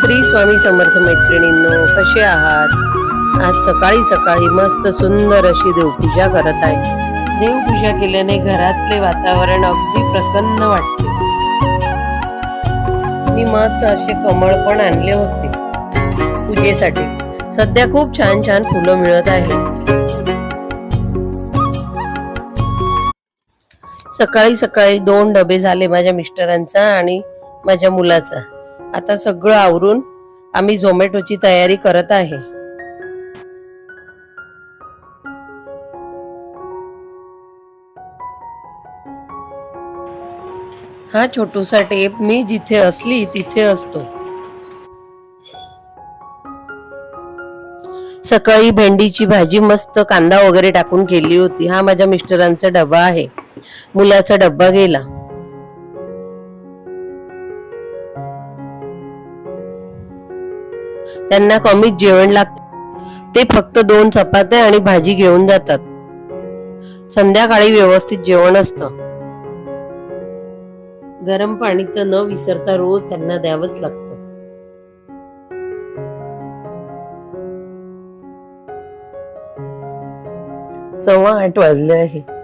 श्री स्वामी समर्थ मैत्रिणींनो कसे आहात? आज सकाळी सकाळी मस्त सुंदर अशी देवपूजा करत आहे. देवपूजा केल्याने घरातले वातावरण अगदी प्रसन्न वाटते. मी मस्त असे कमळ पण आणले होते. पूजेसाठी. सध्या खूप छान छान फुलं मिळत आहेत. सकाळी सकाळी दोन डबे झाले माझ्या मिस्टरांचा आणि माझ्या मुलाचा. आता सगळं आवरून आम्ही झोमॅटोची तयारी करत आहे. हा छोटूसा टेप मी जिथे असली तिथे असतो. सकाळी भेंडीची भाजी मस्त कांदा वगैरे टाकून केली होती. हा माझ्या मिस्टरांचा डबा आहे. मुलाचा डब्बा गेला. त्यांना कमीच जेवण लागते. ते फक्त दोन चपात्या आणि भाजी घेऊन जातात. संध्याकाळी व्यवस्थित जेवण असतं. गरम पाणी तर न विसरता रोज त्यांना द्यावंच लागतं. सव्वा आठ वाजले आहे.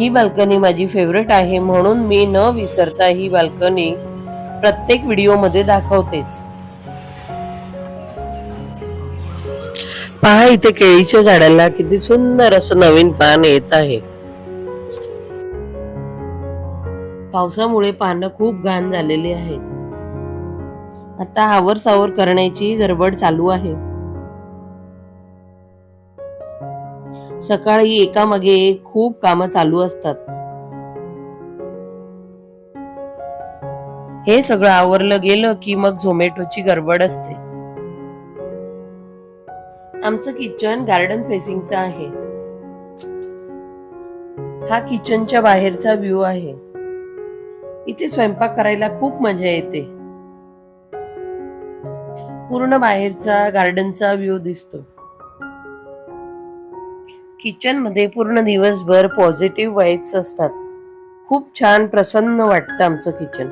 ही बाल्कनी माझी फेवरेट आहे म्हणून मी न विसरता ही बाल्कनी प्रत्येक व्हिडिओमध्ये दाखवतेच. पहा इथे केळीच्या झाडाला किती सुंदर असं नवीन पान येत आहे. पावसामुळे पानं खूप घाण झालेली आहेत. आता आवर सावर करण्याची गडबड चालू आहे. सकाळी एकामागे एक खूप कामं चालू असतात. हे सगळं आवरलं गेलं की मग झोमॅटोची गडबड असते. आमचं किचन गार्डन फेसिंगचं आहे. हा किचनच्या बाहेरचा व्ह्यू आहे. इथे स्वयंपाक करायला खूप मजा येते. पूर्ण बाहेरचा गार्डनचा व्ह्यू दिसतो. किचनमध्ये पूर्ण दिवसभर पॉझिटिव्ह वाईब्स असतात. खूप छान प्रसन्न वाटतं आमचं किचन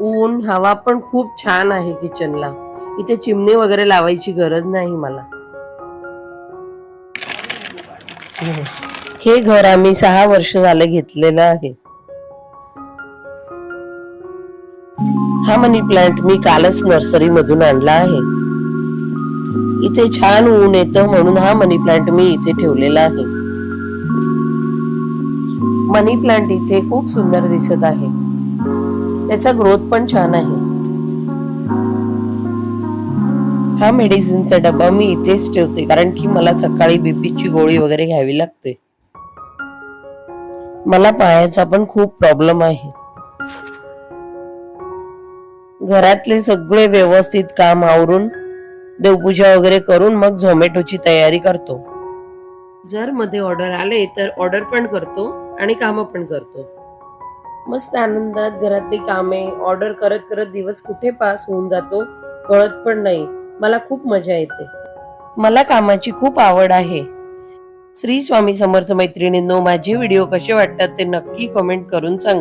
ऊन हवा पण खूप छान आहे किचनला इथे चिमणी वगैरे लावायची गरज नाही मला. हे घर आम्ही सहा वर्ष झालं घेतलेलं आहे. हा मनी प्लांट मी कालच नर्सरी मधून आणला आहे. इथे छान ऊन येतं म्हणून हा मनी प्लांट मी इथे ठेवलेला आहे. मनी प्लांट इथे खूप सुंदर दिसत आहे. त्याचा ग्रोथ पण छान आहे. हा मेडिसिनचा डबा मी इथेच ठेवते कारण की मला सकाळी बीपीची गोळी वगैरे घ्यावी लागते. मला पायाचा पण खूप प्रॉब्लेम आहे. घरातले सगळे व्यवस्थित काम आवरून देवपूजा वगैरे करून मग झोमॅटोची तयारी करतो. जर मध्ये ऑर्डर आले तर ऑर्डर पण करतो आणि काम पण करतो. मस्त आनंदात घरातली कामे ऑर्डर करत करत दिवस कुठे पास होऊन जातो कळत पण नाही. मला खूप मजा येते. मला कामाची खूप आवड आहे. श्री स्वामी समर्थ मैत्रिणींनो माझे व्हिडिओ कसे वाटतात ते नक्की कमेंट करून सांगा.